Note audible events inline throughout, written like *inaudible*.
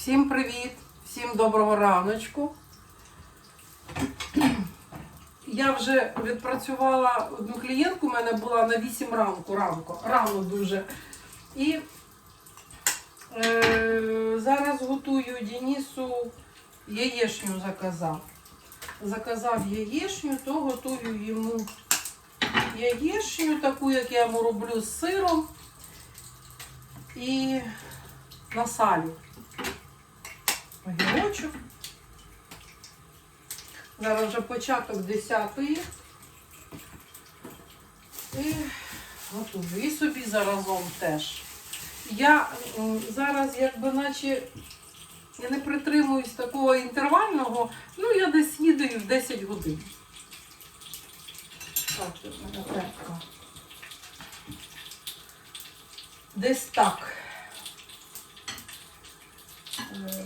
Всім привіт, всім доброго раночку. Я вже відпрацювала одну клієнтку, у мене була на 8 ранку, ранку, рано дуже. І е, зараз готую Денису яєшню заказав. Заказав яєшню, то готую йому яєшню, таку, як я йому роблю з сиром і на салі. Огірочок. Зараз вже початок 10-ї. І готую. І собі заразом теж. Я зараз якби наче я не притримуюсь такого інтервального, ну я десь снідаю в 10 годин. Так, тут мене. Десь так.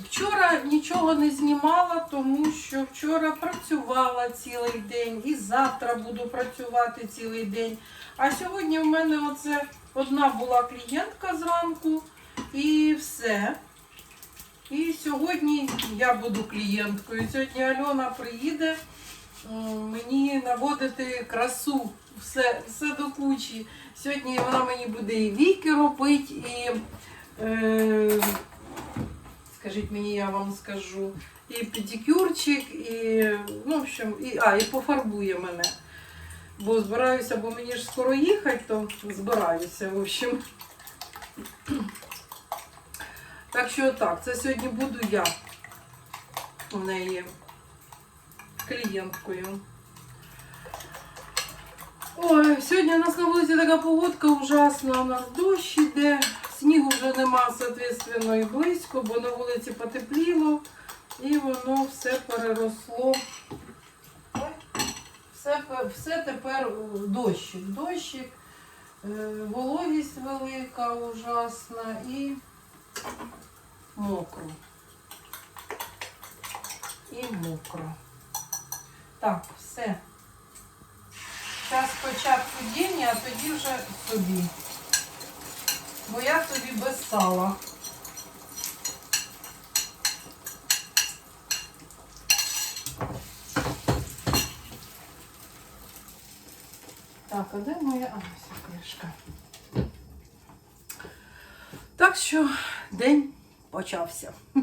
Вчора нічого не знімала, тому що вчора працювала цілий день і завтра буду працювати цілий день. А сьогодні в мене оце одна була клієнтка зранку і все. І сьогодні я буду клієнткою. Сьогодні Альона приїде мені наводити красу, все, все до кучі. Сьогодні вона мені буде і віки робити, і. Е, скажіть мені, я вам скажу. І педикюрчик, і, ну, в общем, і, а, і пофарбує мене. Бо збираюся, бо мені ж скоро їхати, то збираюся, в общем. Так що так, це сьогодні буду я у неї клієнткою. Ой, сьогодні у нас на вулиці така погодка ужасна, у нас дощ іде, снігу вже нема, соответственно, і близько, бо на вулиці потепліло, і воно все переросло. Все, все тепер дощик. Дощик, е, вологість велика, ужасна і мокро. І мокро. Так, все. Зараз спочатку день, а тоді вже собі. Бо я собі без сала. Так, а де моя ось книжка? Так що день почався. *laughs*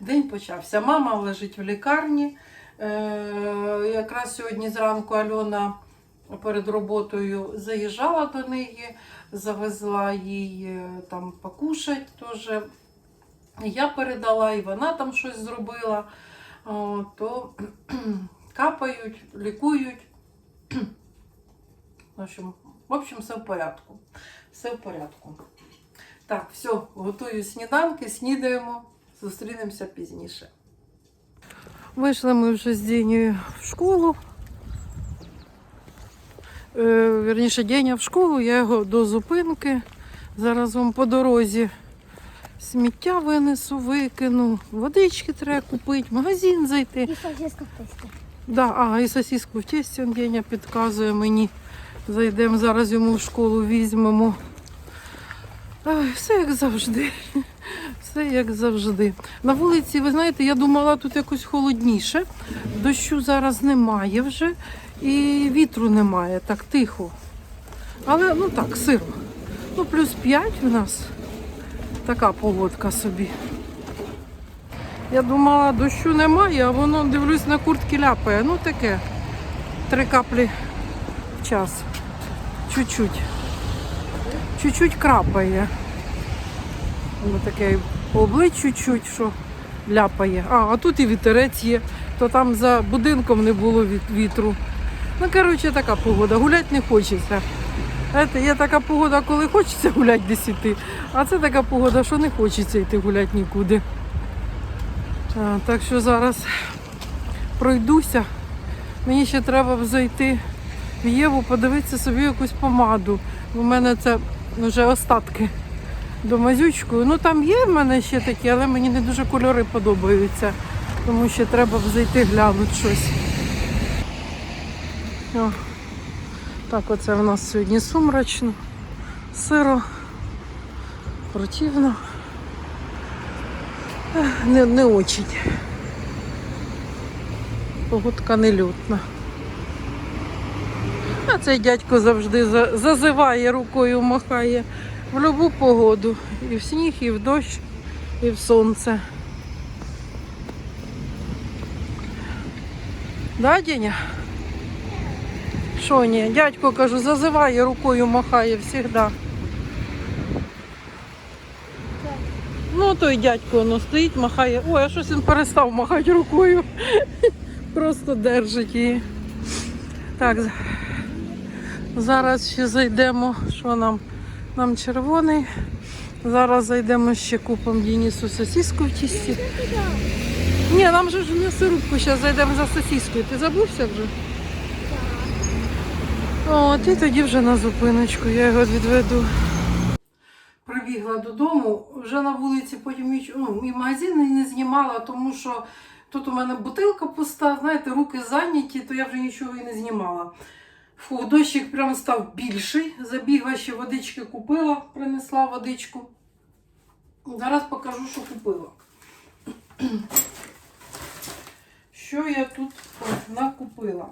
День почався. Мама лежить в лікарні. Е, якраз сьогодні зранку Альона перед роботою заїжджала до неї, завезла їй е, там покушать теж. Я передала, і вона там щось зробила. То *clears throat* капають, лікують. В общем, в общем, все в порядку. Все в порядку. Так, все, готую сніданки, снідаємо, зустрінемося пізніше. Вийшли ми вже з Дінею в школу. Е, Вірніше, Деня в школу, я його до зупинки. Зараз вам по дорозі сміття винесу, викину, водички треба купити, в магазин зайти. І сосиска в тесті. Да, а, і сосиску в тесті Деня підказує мені. Зайдемо зараз йому в школу, візьмемо. Ай, все як завжди. Все як завжди. На вулиці, ви знаєте, я думала, тут якось холодніше. Дощу зараз немає вже. І вітру немає, так тихо. Але ну так, сиро. Ну, плюс 5 у нас. Така погодка собі. Я думала, дощу немає, а воно дивлюсь на куртки ляпає. Ну таке. Три каплі в час. Чуть-чуть. Чуть-чуть крапає. Воно таке по обличчю чуть, що ляпає. А, а тут і вітерець є, то там за будинком не було вітру. Ну, коротше, така погода. Гуляти не хочеться. Знаєте, є така погода, коли хочеться гуляти десь іти, а це така погода, що не хочеться йти гуляти нікуди. А, так що зараз пройдуся. Мені ще треба зайти в Єву, подивитися собі якусь помаду. У мене це вже остатки до мазючку. Ну там є в мене ще такі, але мені не дуже кольори подобаються. Тому ще треба б зайти глянути щось. О, так, оце в нас сьогодні сумрачно, сиро, противно. не, не очень. Погодка нельотна. А цей дядько завжди зазиває рукою, махає в любу погоду. І в сніг, і в дощ, і в сонце. Да, Деня? Що ні? Дядько кажу, зазиває рукою, махає завжди. Ну, той дядько воно стоїть, махає. Ой, а щось він перестав махати рукою. *laughs* Просто держить її. Так, зараз ще зайдемо. Що нам? Нам червоний. Зараз зайдемо ще купимо Денису сосиску в тісті. Ні, нам же ж в м'ясорубку, зараз зайдемо за сосискою. Ти забувся вже? От, і тоді вже на зупиночку, я його відведу. Прибігла додому, вже на вулиці потім і, ну, і магазин не знімала, тому що тут у мене бутилка пуста, знаєте, руки зайняті, то я вже нічого і не знімала. Фу, дощик прям став більший. Забігла ще водички купила, принесла водичку. Зараз покажу, що купила. Що я тут накупила?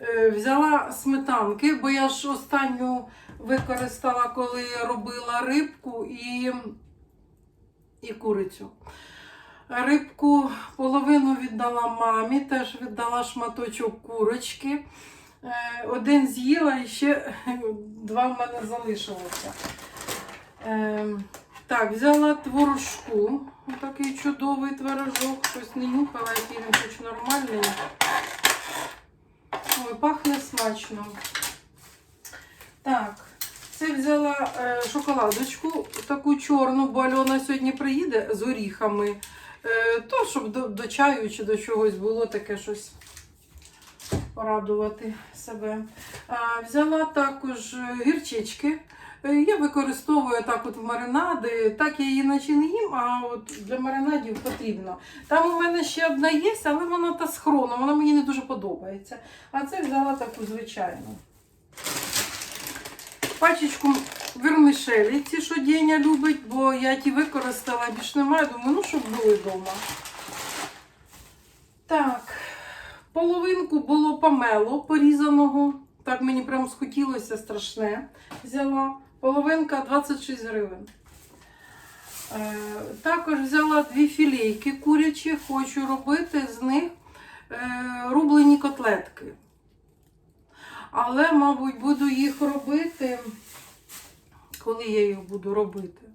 Е, взяла сметанки, бо я ж останню використала, коли робила рибку і, і курицю. Рибку половину віддала мамі, теж віддала шматочок курочки. Е, Один з'їла і ще *laughs* два в мене залишилося. Е, Так, взяла творожку. Такий чудовий творожок. Щось не нюхала, який він хоч нормальний. Ой, пахне смачно. Так, це взяла е, шоколадочку, таку чорну, бо Альона сьогодні приїде з оріхами. Е, то, щоб до, до чаю чи до чогось було таке щось порадувати себе. А, взяла також гірчички. Е, Я використовую так от в маринади, так я її наче їм, а от для маринадів потрібно. Там у мене ще одна є, але вона та з хроном, вона мені не дуже подобається. А це взяла таку звичайну. Пачечку вермишелі, ці, що Деня любить, бо я ті використала, більш немає, думаю, ну щоб були вдома. Так, половинку було помело порізаного. Так мені прям схотілося страшне. Взяла. Половинка 26 гривень. Е, також взяла дві філейки курячі, хочу робити з них е, рублені котлетки. Але, мабуть, буду їх робити, коли я їх буду робити.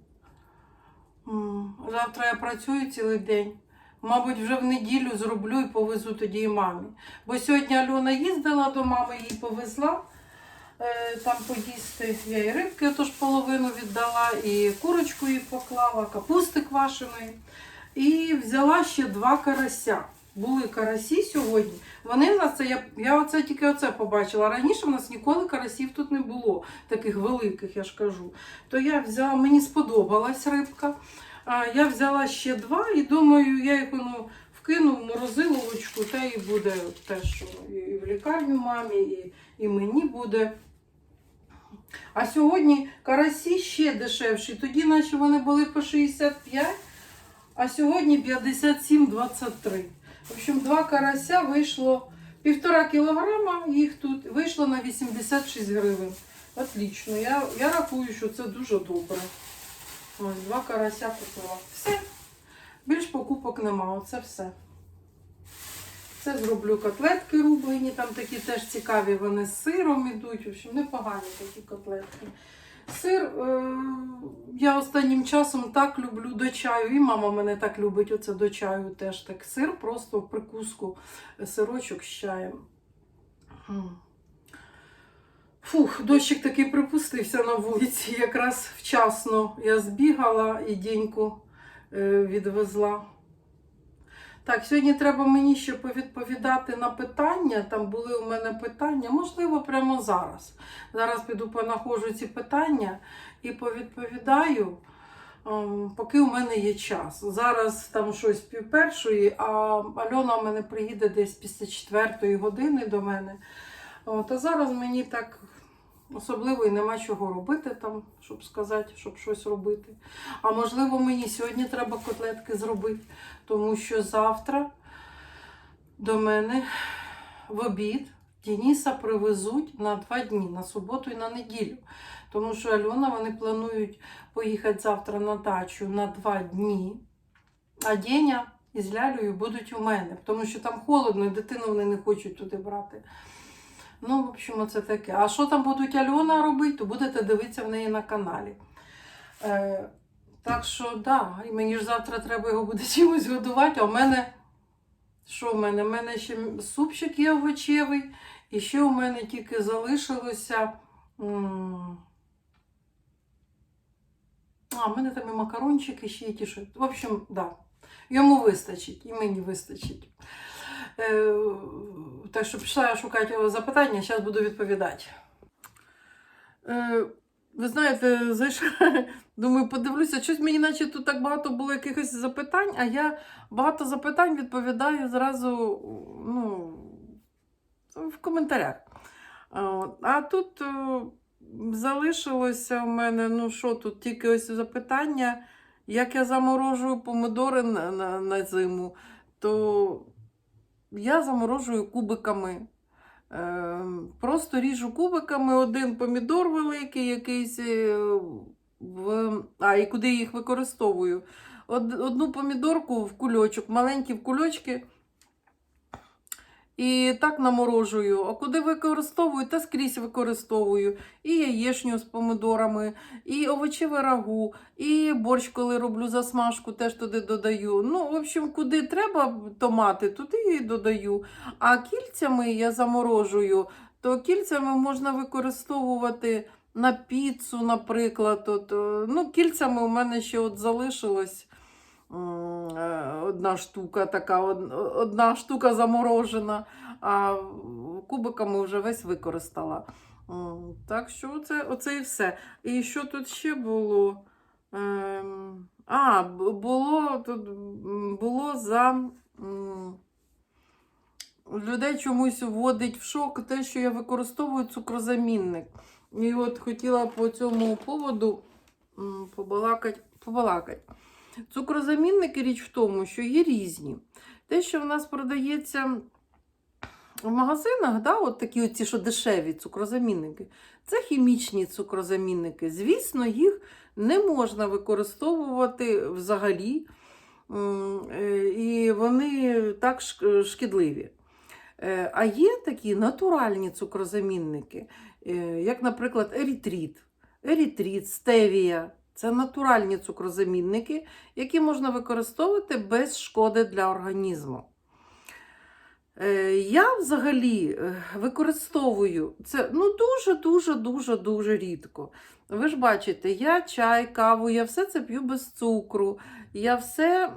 Завтра я працюю цілий день. Мабуть, вже в неділю зроблю і повезу тоді і мамі. Бо сьогодні Альона їздила до мами, їй повезла там поїсти. Я і рибки тож половину віддала, і курочку їй поклала, капусти квашеної. І взяла ще два карася. Були карасі сьогодні. Вони в нас це, я, я оце тільки оце побачила. Раніше в нас ніколи карасів тут не було, таких великих, я ж кажу. То я взяла, мені сподобалась рибка. А, я взяла ще два і думаю, я їх ну, вкину в морозиловочку, та і буде те, що і в лікарню мамі, і, і мені буде. А сьогодні карасі ще дешевші. Тоді наче вони були по 65, а сьогодні 57,23. В общем, два карася вийшло півтора кілограма, їх тут вийшло на 86 гривень. Отлично. Я, я рахую, що це дуже добре. Ось, два карася купила. Все. Більш покупок нема. Оце все. Це зроблю котлетки рублені, там такі теж цікаві, вони з сиром ідуть. В общем, непогані такі котлетки. Сир е, я останнім часом так люблю до чаю, і мама мене так любить оце до чаю теж так. Сир просто в прикуску, сирочок з чаєм. Фух, дощик такий припустився на вулиці. Якраз вчасно я збігала і деньку е, відвезла. Так, сьогодні треба мені ще повідповідати на питання. Там були у мене питання, можливо, прямо зараз. Зараз піду понаходжу ці питання і повідповідаю, ем, поки у мене є час. Зараз там щось пів першої, а Альона у мене приїде десь після четвертої години до мене. От, а зараз мені так Особливо і нема чого робити там, щоб сказати, щоб щось робити. А можливо, мені сьогодні треба котлетки зробити, тому що завтра до мене в обід Дениса привезуть на два дні, на суботу і на неділю. Тому що Альона вони планують поїхати завтра на дачу на два дні, а Деня із Лялею будуть у мене, тому що там холодно, і дитину вони не хочуть туди брати. Ну, в общем, це таке. А що там будуть Альона робити, то будете дивитися в неї на каналі. Е, так що, да, і мені ж завтра треба його буде *laughs* чимось годувати, а в мене. Що в мене? У мене ще супчик є овочевий, і ще у мене тільки залишилося. А, в мене там і макарончики ще є ті, що. В общем, да. Йому вистачить, і мені вистачить. Е, так що пішла шукати запитання, зараз буду відповідати. Е, ви знаєте, зайшла, *laughs* думаю, подивлюся, щось мені наче тут так багато було якихось запитань, а я багато запитань відповідаю зразу ну, в коментарях. А, тут е, залишилося в мене, ну що тут, тільки ось запитання, як я заморожую помидори на, на, на зиму, то я заморожую кубиками. Е, Просто ріжу кубиками один помідор великий, якийсь, е, в... а і куди їх використовую. Одну помідорку в кульочок, маленькі в кульочки. І так наморожую. А куди використовую, та скрізь використовую. І яєчню з помидорами, і овочеве рагу, і борщ, коли роблю засмажку, теж туди додаю. Ну, в общем, куди треба томати, туди і додаю. А кільцями я заморожую, то кільцями можна використовувати на піцу, наприклад. От, е, ну, кільцями у мене ще от залишилось одна штука, така, одна штука заморожена, а кубиками вже весь використала. Так що це, оце і все. І що тут ще було? Ем, а, було тут було за. Людей чомусь вводить в шок те, що я використовую цукрозамінник. І от хотіла по цьому поводу м, побалакати. побалакати. Цукрозамінники річ в тому, що є різні. Те, що в нас продається в магазинах, да, от такі оці, що дешеві цукрозамінники, це хімічні цукрозамінники. Звісно, їх не можна використовувати взагалі, е, і вони так шкідливі. Е, А є такі натуральні цукрозамінники, е, як, наприклад, ерітрит, ерітрит, стевія. Це натуральні цукрозамінники, які можна використовувати без шкоди для організму. Е, Я взагалі е, використовую це ну, дуже, дуже, дуже, дуже рідко. Ви ж бачите, я чай, каву, я все це п'ю без цукру. Я все,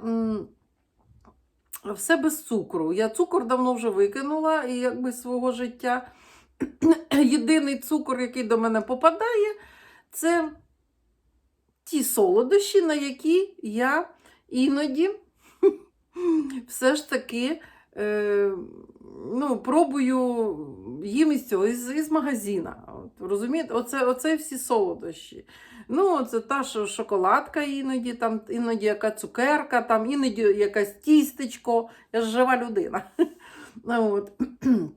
все без цукру. Я цукор давно вже викинула і якби свого життя. *clears throat* Єдиний цукор, який до мене попадає, це ті солодощі, на які я іноді *laughs* все ж таки е, ну, пробую їм із цього, із, із магазина. От, розумієте, оце, оце всі солодощі. Ну, це та що шоколадка іноді, там, іноді яка цукерка, там, іноді якась тістечко. Я ж жива людина. *laughs* От.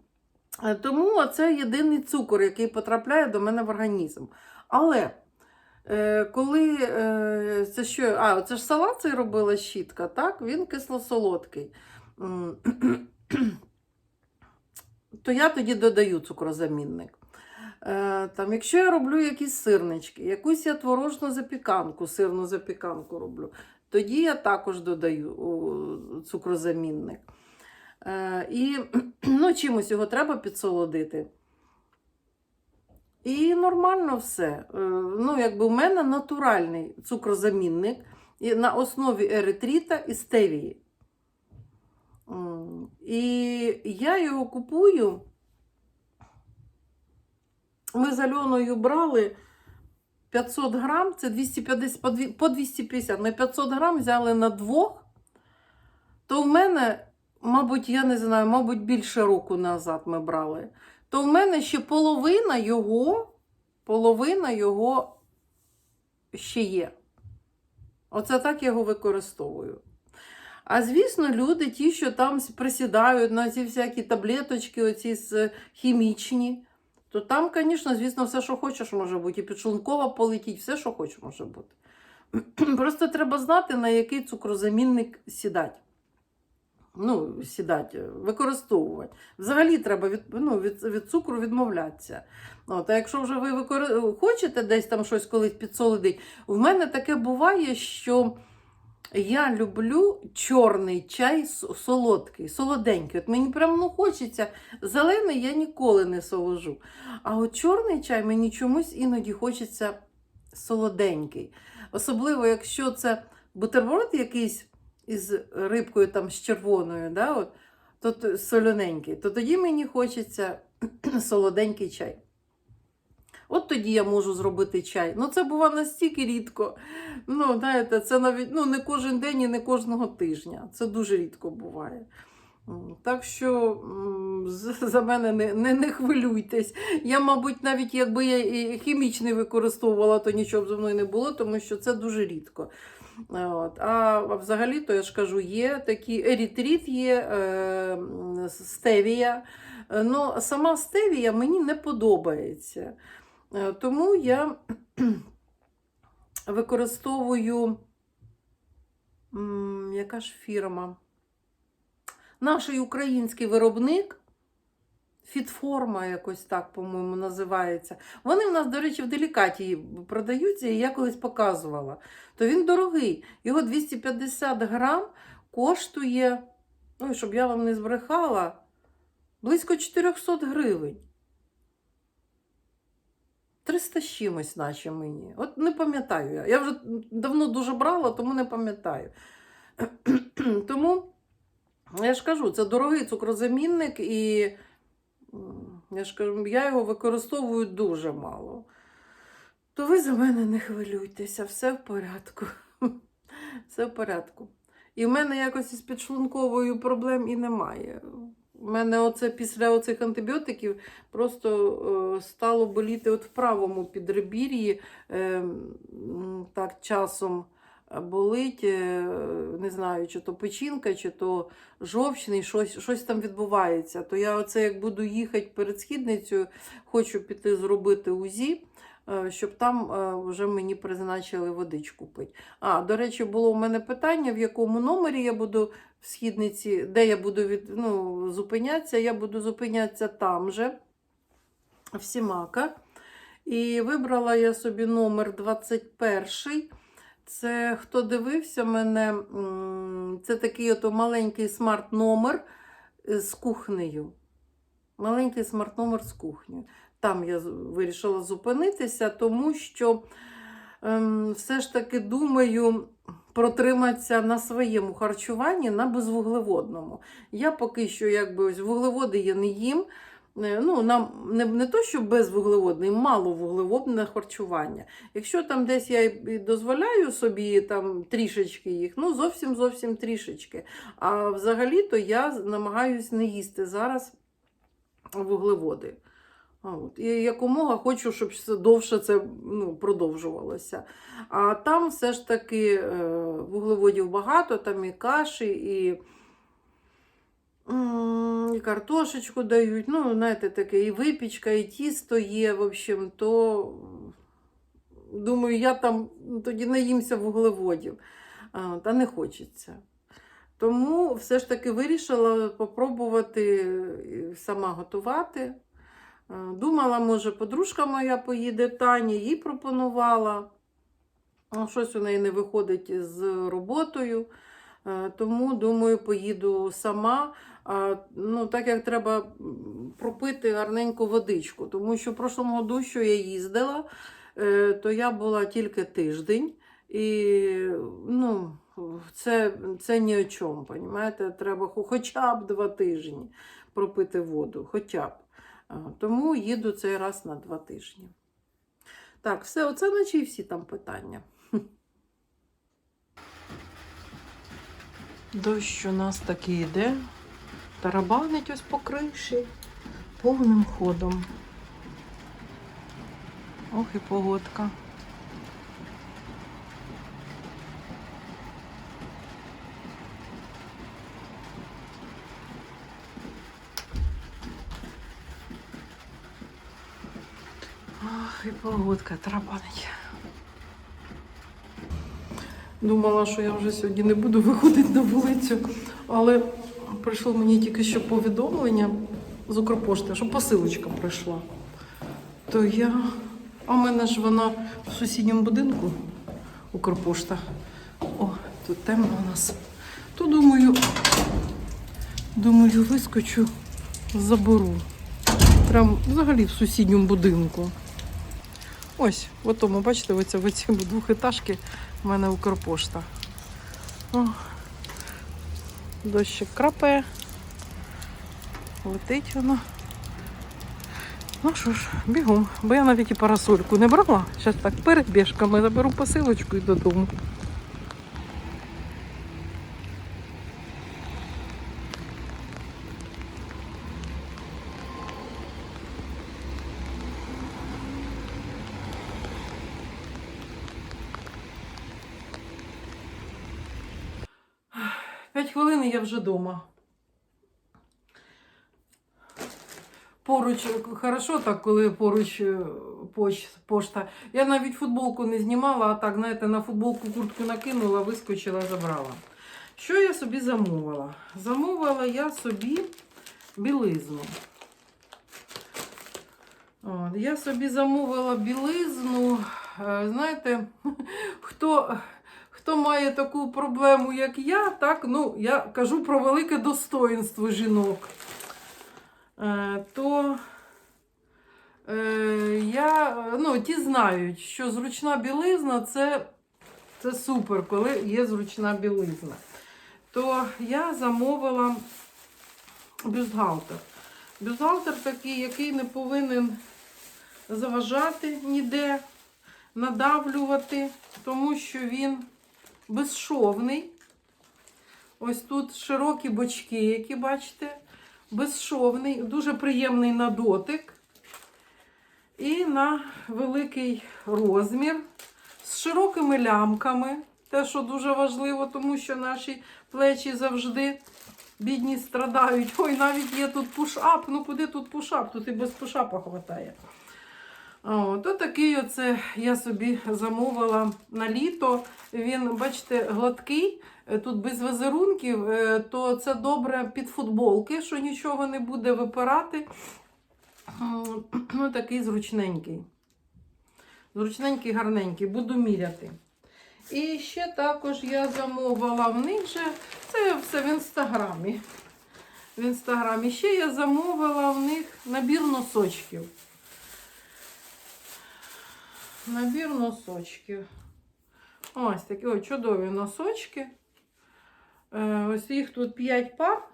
*clears throat* Тому це єдиний цукор, який потрапляє до мене в організм. Але коли е, це що, а, це ж салат цей робила щітка, так? Він кисло-солодкий. *clears throat* То я тоді додаю цукрозамінник. Е, Там, якщо я роблю якісь сирнички, якусь я творожну запіканку, сирну запіканку роблю, тоді я також додаю цукрозамінник. Е, І *clears throat* ну, чимось його треба підсолодити. І нормально все. Е, Ну, якби у мене натуральний цукрозамінник на основі еритріта і стевії. І я його купую. Ми з Альоною брали 500 грам, це 250, по 250. Ми 500 грам взяли на двох, то в мене, мабуть, я не знаю, мабуть, більше року назад ми брали. То в мене ще половина його половина його ще є. Оце так я його використовую. А звісно, люди, ті, що там присідають на ці всякі таблеточки, оці хімічні, то там, звісно, звісно, все, що хочеш, може бути. І підшлункова полетіть, все, що хочеш, може бути. *clears throat* Просто треба знати, на який цукрозамінник сідати. Ну, сідати, використовувати. Взагалі треба від, ну, від, від цукру відмовлятися. От, а якщо вже ви викори... хочете десь там щось колись підсолодить, в мене таке буває, що я люблю чорний чай солодкий, солоденький. От мені прям ну, хочеться. Зелений я ніколи не соложу. А от чорний чай мені чомусь іноді хочеться солоденький. Особливо, якщо це бутерброд якийсь із рибкою там з червоною, да, от, то, солоненький, то тоді мені хочеться *clears throat* солоденький чай. От тоді я можу зробити чай. Ну, це буває настільки рідко. Ну, знаєте, це навіть ну, не кожен день і не кожного тижня. Це дуже рідко буває. Так що *laughs* за мене не, не, не хвилюйтесь. Я, мабуть, навіть якби я і хімічний використовувала, то нічого б зі мною не було, тому що це дуже рідко. От. А взагалі, то я ж кажу, є такі ерітрит, є е, стевія. Е, Ну, сама стевія мені не подобається. Е, Тому я *clears throat* використовую, яка ж фірма? Наш український виробник. Фітформа якось так, по-моєму, називається. Вони в нас, до речі, в делікаті продаються, і я колись показувала. То він дорогий. Його 250 грам коштує, ой, щоб я вам не збрехала, близько 400 гривень. 300 з чимось, наче мені. От не пам'ятаю я. Я вже давно дуже брала, тому не пам'ятаю. тому я ж кажу, це дорогий цукрозамінник, і я ж кажу, я його використовую дуже мало. То ви за мене не хвилюйтеся, все в порядку. *laughs* Все в порядку. І в мене якось із підшлунковою проблем і немає. У мене оце після оцих антибіотиків просто е, стало боліти от в правому підребір'ї. Е, так часом болить, е, не знаю, чи то печінка, чи то жовчний, щось, щось там відбувається. То я оце як буду їхати перед східницею, хочу піти зробити УЗІ, е, щоб там е, вже мені призначили водичку пити. А, до речі, було у мене питання, в якому номері я буду в східниці, де я буду від, ну, зупинятися. Я буду зупинятися там же, в Сімака. І вибрала я собі номер 21. Це хто дивився мене, це такий ото маленький смарт-номер е, з кухнею. Маленький смарт-номер з кухнею. Там я вирішила зупинитися, тому що ем, все ж таки думаю протриматися на своєму харчуванні на безвуглеводному. Я поки що якби ось вуглеводи я не їм. Е, Ну, нам не, не то, що безвуглеводне, мало вуглеводне харчування. Якщо там десь я і дозволяю собі там трішечки їх, ну зовсім зовсім трішечки. А взагалі-то я намагаюсь не їсти зараз вуглеводи. От. І якомога хочу, щоб все довше це ну, продовжувалося. А там все ж таки е, вуглеводів багато, там і каші, і, і картошечку дають. Ну, знаєте, таке, і випічка, і тісто є. В общем, то думаю, я там тоді наїмся вуглеводів, та не хочеться. Тому все ж таки вирішила попробувати е, сама готувати. Е, Думала, може, подружка моя поїде Таня, їй пропонувала. Ну, Щось у неї не виходить з роботою. Е, Тому, думаю, поїду сама. Ну, так як треба пропити гарненьку водичку. Тому що в прошлому году, що я їздила, е, то я була тільки тиждень. І ну, це, це ні о чому, понімаєте? Треба хоча б два тижні пропити воду, хоча б. Тому їду цей раз на два тижні. Так, все, оце наче і всі там питання. Дощ у нас таки йде. Тарабанить ось по криші повним ходом. Ох і погодка. Ох, і погодка тарабанить. Думала, що я вже сьогодні не буду виходити на вулицю, але прийшло мені тільки що повідомлення з Укрпошти, що посилочка прийшла. То я. А в мене ж вона в сусідньому будинку Укрпошта. О, тут темно у нас. То думаю, думаю, вискочу, заберу. Прям взагалі в сусідньому будинку. Ось, в тому, бачите, оця, в ці двохетажки в мене Укрпошта. О, дощик крапає. Летить воно. Ну що ж, бігом, бо я навіть і парасольку не брала. Зараз так перебіжками заберу посилочку і додому. П'ять хвилин і я вже вдома. Поруч хорошо так, коли поруч е, поч, пошта. Я навіть футболку не знімала, а так, знаєте, на футболку куртку накинула, вискочила, забрала. Що я собі замовила? Замовила я собі білизну. От, я собі замовила білизну. Е, Знаєте, *laughs* хто, хто має таку проблему, як я, так, ну, я кажу про велике достоїнство жінок. Е, то е, я, ну, ті знають, що зручна білизна це, це супер, коли є зручна білизна. То я замовила бюстгальтер. Бюстгальтер такий, який не повинен заважати ніде, надавлювати, тому що він безшовний. Ось тут широкі бочки, які бачите безшовний, дуже приємний на дотик. І на великий розмір з широкими лямками. Те, що дуже важливо, тому що наші плечі завжди бідні страдають. Ой, навіть є тут пушап. Ну куди тут пушап? Тут і без пушапа хватає. О, то такий оце я собі замовила на літо. Він, бачите, гладкий, е, тут без вазерунків, е, то це добре під футболки, що нічого не буде випирати. Ну, такий зручненький. Зручненький, гарненький, буду міряти. І ще також я замовила в них же, це все в інстаграмі. В інстаграмі. Ще я замовила в них набір носочків. Набір носочків. Ось такі о, чудові носочки. Е, ось їх тут 5 пар.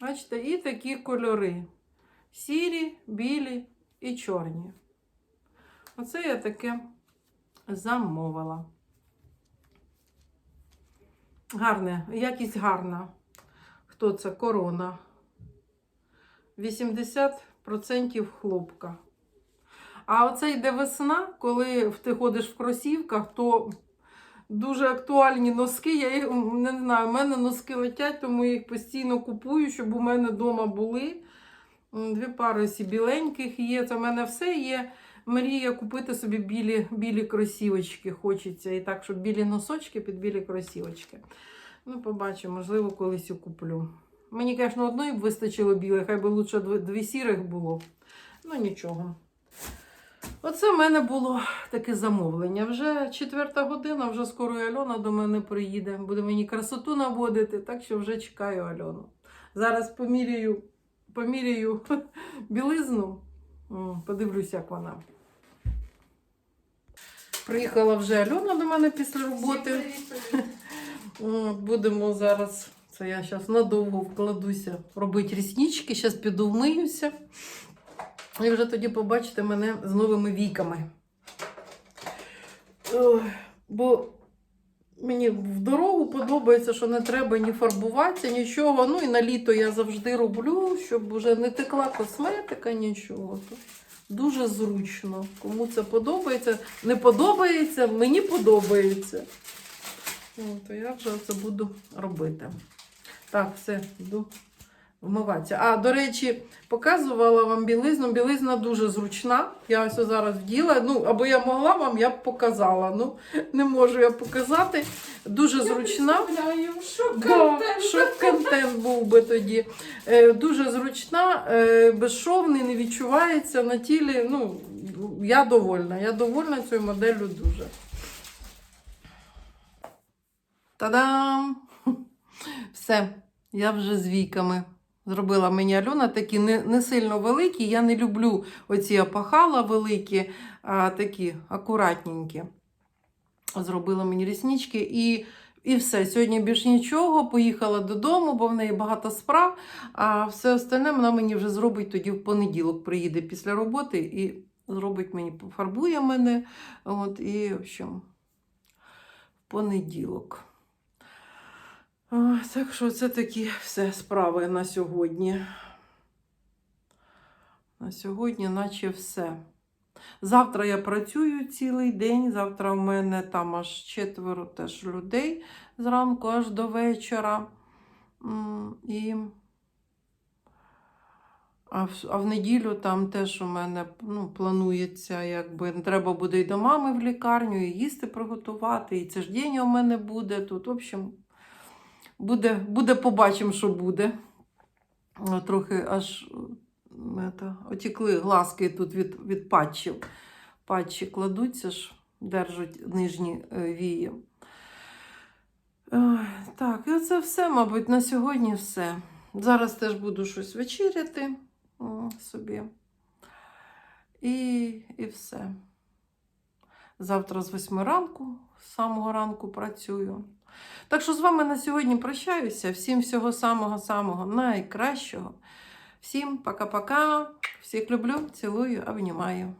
Бачите, і такі кольори: сірі, білі і чорні. Оце я таке замовила. Гарне, якість гарна. Хто це? Корона. 80% хлопка. А оце йде весна, коли ти ходиш в кросівках, то дуже актуальні носки. Я їх не знаю, у мене носки летять, тому я їх постійно купую, щоб у мене вдома були. Дві пари ось і біленьких є. Це в мене все є. Мрія купити собі білі, білі кросівочки. Хочеться. І так, щоб білі носочки під білі кросівочки. Ну, побачимо, можливо, колись куплю. Мені, звісно, одної б вистачило білих, хай би лучше дві сірих було. Ну, нічого. Оце в мене було таке замовлення. Вже четверта година, вже скоро і Альона до мене приїде. Буде мені красоту наводити, так що вже чекаю Альону. Зараз поміряю, поміряю *laughs* білизну. М, Подивлюсь, як вона. Приїхала вже Альона до мене після роботи. *laughs* Будемо зараз. Це я зараз надовго вкладуся робити ріснички. Зараз піду вмиюся. І вже тоді побачите мене з новими віками. Ой, Бо мені в дорогу подобається, що не треба ні фарбуватися, нічого. Ну і на літо я завжди роблю, щоб вже не текла косметика, нічого. Дуже зручно. Кому це подобається, не подобається, мені подобається. Ну, то я вже це буду робити. Так, все, йду вмиватися. А, до речі, показувала вам білизну. Білизна дуже зручна. Я ось зараз вділа. Ну, або я могла вам, я б показала. Ну, не можу я показати. Дуже зручна. Да, щоб контент був би тоді. Е, дуже зручна, е, безшовний, не відчувається на тілі. Ну, я довольна. Я довольна цією моделлю дуже. Та-дам! *laughs* Все, я вже з віками. Зробила мені Альона такі не, не сильно великі. Я не люблю оці опахала великі, а такі акуратненькі. Зробила мені ріснички і, і все. Сьогодні більш нічого. Поїхала додому, бо в неї багато справ. А все остальне вона мені вже зробить тоді в понеділок. Приїде після роботи і зробить мені, пофарбує мене. От, і, в общем, в понеділок. Так що це такі все справи на сьогодні. На сьогодні, наче все. Завтра я працюю цілий день. Завтра в мене там аж четверо теж людей зранку аж до вечора. І... А в, а в неділю там теж у мене ну, планується, якби треба буде і до мами в лікарню, і їсти приготувати, і це ж день у мене буде тут. В общем, буде, буде побачимо, що буде. Трохи аж это, отікли глазки тут від, від патчів. Патчі кладуться ж, держать нижні е, вії. Так, і це все, мабуть, на сьогодні все. Зараз теж буду щось вечеряти собі. І, і все. Завтра з 8 ранку, з самого ранку працюю. Так що з вами на сьогодні прощаюся. Всім всього самого-самого найкращого. Всім пока-пока. Всіх люблю, цілую, обнімаю.